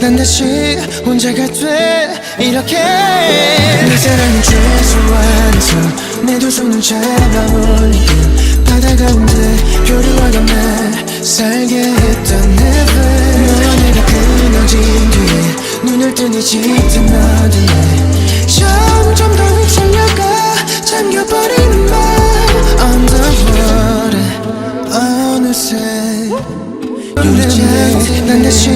난 다시 혼자가 돼. 이렇게 내 사랑은 최소한에서 내 두 손을 잡아올리는 바다 가운데 교류하던 날 살게 했던 never 너와 내가 끊어진 뒤에 눈을 뜨니 짙은 어둠에 점점 더 난 다시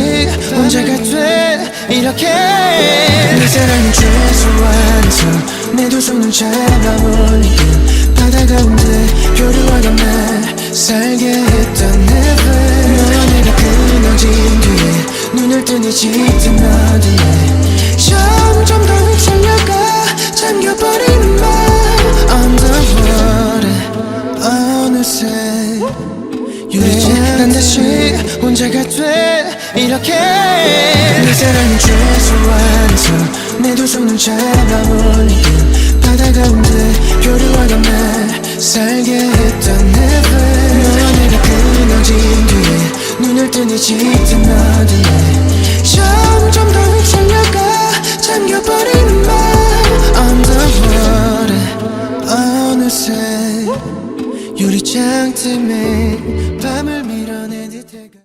혼자가 돼. 이렇게 내 사랑은 최소한에서 내두 손을 잡아올리는 바다 가운데 교류하던 날 살게 했던 너와 내가 끊어진 뒤에 눈을 뜨니 짙은 어둠에 점점 더 휩쓸려가 잠겨버리는 맘 Underwater 어느새 문제가 돼. 이렇게. 내 사랑은 죄수 안에서. 내도 손을 잡아올린 바다 가운데 교류하다 날 살게 했던 heaven 너와 내가 끊어진 뒤에 눈을 뜨니 짙은 어둠에. 점점 더 휘둘려가 잠겨버리는 맘 Underwater 어느새 유리창 틈에 밤을 밀어내